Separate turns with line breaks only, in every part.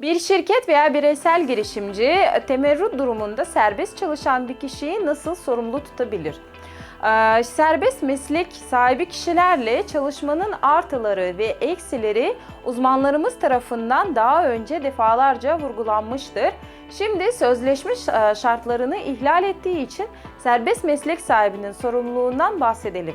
Bir şirket veya bireysel girişimci temerrüt durumunda serbest çalışan bir kişiyi nasıl sorumlu tutabilir? Ee, Serbest meslek sahibi kişilerle çalışmanın artıları ve eksileri uzmanlarımız tarafından daha önce defalarca vurgulanmıştır. Şimdi sözleşme ş- şartlarını ihlal ettiği için serbest meslek sahibinin sorumluluğundan bahsedelim.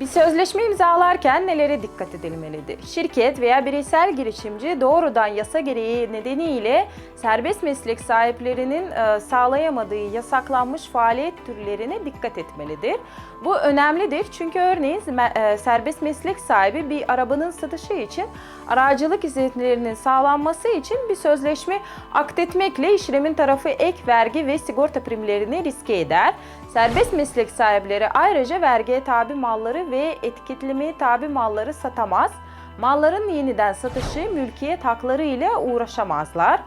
Bir sözleşme imzalarken nelere dikkat edilmelidir? Şirket veya bireysel girişimci doğrudan yasa gereği nedeniyle serbest meslek sahiplerinin e, sağlayamadığı yasaklanmış faaliyet türlerine dikkat etmelidir. Bu önemlidir çünkü örneğin e, serbest meslek sahibi bir arabanın satışı için aracılık hizmetlerinin sağlanması için bir sözleşme akdetmekle işlemin tarafı ek vergi ve sigorta primlerini riske eder. Serbest meslek sahipleri ayrıca vergiye tabi malları ve etiketlemeye tabi malları satamaz. Malların yeniden satışı, mülkiyet hakları ile uğraşamazlar.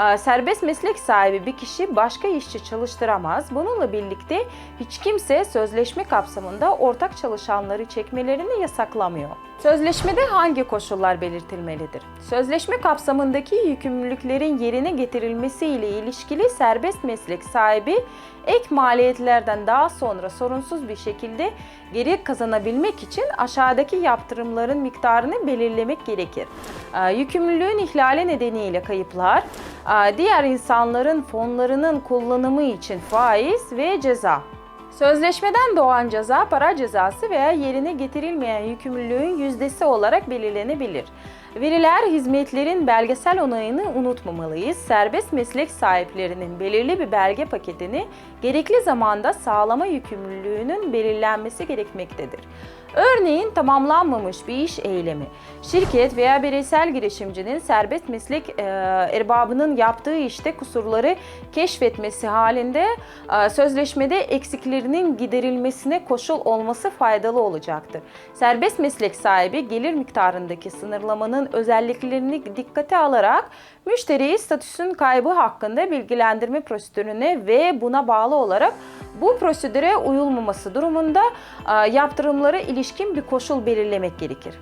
Ee, Serbest meslek sahibi bir kişi başka işçi çalıştıramaz. Bununla birlikte hiç kimse sözleşme kapsamında ortak çalışanları çekmelerini yasaklamıyor. Sözleşmede hangi koşullar belirtilmelidir? Sözleşme kapsamındaki yükümlülüklerin yerine getirilmesi ile ilişkili serbest meslek sahibi ek maliyetlerden daha sonra sorunsuz bir şekilde geri kazanabilmek için aşağıdaki yaptırımların miktarını belirlemek gerekir. Ee, Yükümlülüğün ihlali nedeniyle kayıplar, diğer insanların fonlarının kullanımı için faiz ve ceza. Sözleşmeden doğan ceza para cezası veya yerine getirilmeyen yükümlülüğün yüzdesi olarak belirlenebilir. Veriler hizmetlerin belgesel onayını unutmamalıyız. Serbest meslek sahiplerinin belirli bir belge paketini gerekli zamanda sağlama yükümlülüğünün belirlenmesi gerekmektedir. Örneğin tamamlanmamış bir iş eylemi, şirket veya bireysel girişimcinin serbest meslek e, erbabının yaptığı işte kusurları keşfetmesi halinde e, sözleşmede eksiklerinin giderilmesine koşul olması faydalı olacaktır. Serbest meslek sahibi gelir miktarındaki sınırlamanın özelliklerini dikkate alarak müşteriyi statüsün kaybı hakkında bilgilendirme prosedürüne ve buna bağlı olarak bu prosedüre uyulmaması durumunda e, yaptırımlara ilişkin bir koşul belirlemek gerekir.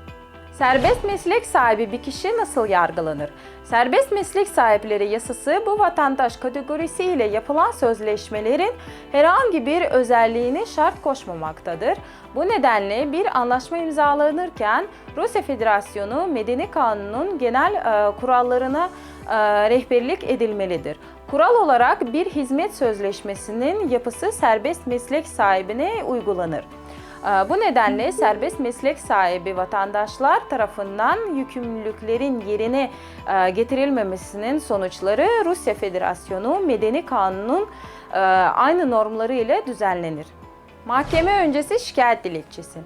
Serbest meslek sahibi bir kişi nasıl yargılanır? Serbest meslek sahipleri yasası bu vatandaş kategorisi ile yapılan sözleşmelerin herhangi bir özelliğine şart koşmamaktadır. Bu nedenle bir anlaşma imzalanırken Rusya Federasyonu Medeni Kanunu'nun genel e, kurallarına e, rehberlik edilmelidir. Kural olarak bir hizmet sözleşmesinin yapısı serbest meslek sahibine uygulanır. Ee, Bu nedenle serbest meslek sahibi vatandaşlar tarafından yükümlülüklerin yerine e, getirilmemesinin sonuçları Rusya Federasyonu Medeni Kanunu'nun e, aynı normları ile düzenlenir. Mahkeme öncesi şikayet dilekçesi.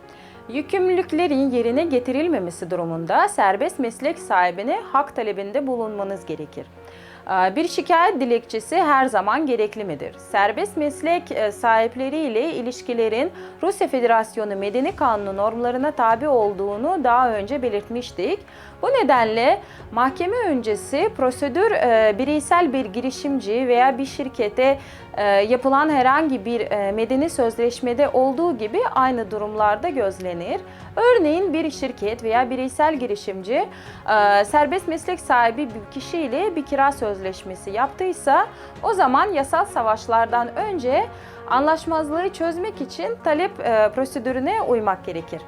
Yükümlülüklerin yerine getirilmemesi durumunda serbest meslek sahibine hak talebinde bulunmanız gerekir. Ee, Bir şikayet dilekçesi her zaman gerekli midir? Serbest meslek e, sahipleri ile ilişkilerin Rusya Federasyonu Medeni Kanunu normlarına tabi olduğunu daha önce belirtmiştik. Bu nedenle mahkeme öncesi prosedür e, bireysel bir girişimci veya bir şirkete e, yapılan herhangi bir medeni sözleşmede olduğu gibi aynı durumlarda gözlenir. Örneğin bir şirket veya bireysel girişimci serbest meslek sahibi bir kişiyle bir kira sözleşmesi yaptıysa o zaman yasal savaşlardan önce anlaşmazlığı çözmek için talep e, prosedürüne uymak gerekir.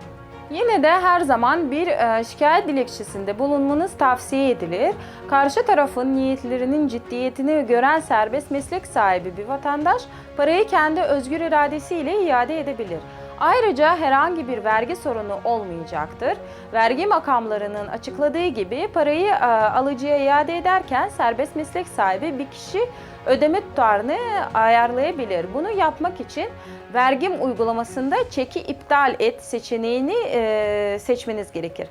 Yine de her zaman bir e, şikayet dilekçesinde bulunmanız tavsiye edilir. Karşı tarafın niyetlerinin ciddiyetini gören serbest meslek sahibi bir vatandaş parayı kendi özgür iradesiyle iade edebilir. Ayrıca herhangi bir vergi sorunu olmayacaktır. Vergi makamlarının açıkladığı gibi parayı e, alıcıya iade ederken serbest meslek sahibi bir kişi ödeme tutarını ayarlayabilir. Bunu yapmak için vergim uygulamasında çeki iptal et seçeneğini e, seçmeniz gerekir.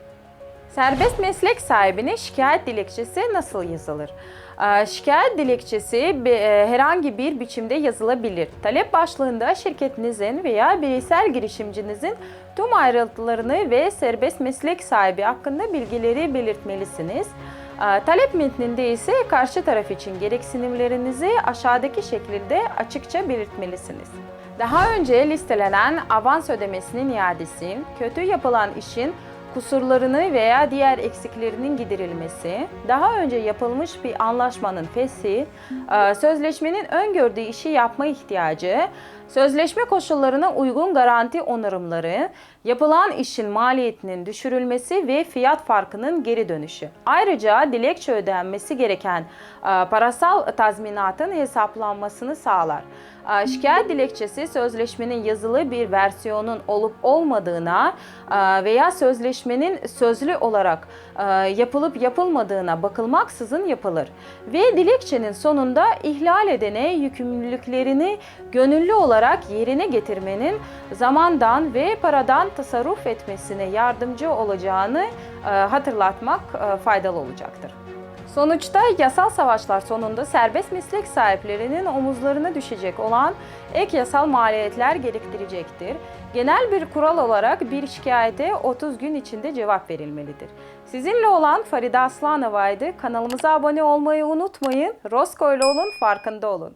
Serbest meslek sahibine şikayet dilekçesi nasıl yazılır? Ee, Şikayet dilekçesi e, herhangi bir biçimde yazılabilir. Talep başlığında şirketinizin veya bireysel girişimcinizin tüm ayrıntılarını ve serbest meslek sahibi hakkında bilgileri belirtmelisiniz. Ee, Talep metninde ise karşı taraf için gereksinimlerinizi aşağıdaki şekilde açıkça belirtmelisiniz. Daha önce listelenen avans ödemesinin iadesi, kötü yapılan işin kusurlarını veya diğer eksiklerinin giderilmesi, daha önce yapılmış bir anlaşmanın feshi, e, sözleşmenin öngördüğü işi yapma ihtiyacı, sözleşme koşullarına uygun garanti onarımları, yapılan işin maliyetinin düşürülmesi ve fiyat farkının geri dönüşü. Ayrıca dilekçe ödenmesi gereken e, parasal tazminatın hesaplanmasını sağlar. E, Şikayet dilekçesi sözleşmenin yazılı bir versiyonun olup olmadığına e, veya sözleşmenin sözlü olarak yapılıp yapılmadığına bakılmaksızın yapılır. Ve dilekçenin sonunda ihlal edene yükümlülüklerini gönüllü olarak yerine getirmenin zamandan ve paradan tasarruf etmesine yardımcı olacağını e, hatırlatmak e, faydalı olacaktır. Sonuçta yasal savaşlar sonunda serbest meslek sahiplerinin omuzlarına düşecek olan ek yasal maliyetler gerektirecektir. Genel bir kural olarak bir şikayete 30 gün içinde cevap verilmelidir. Sizinle olan Faride Aslanova'ydı. Kanalımıza abone olmayı unutmayın. Rosko olun, farkında olun.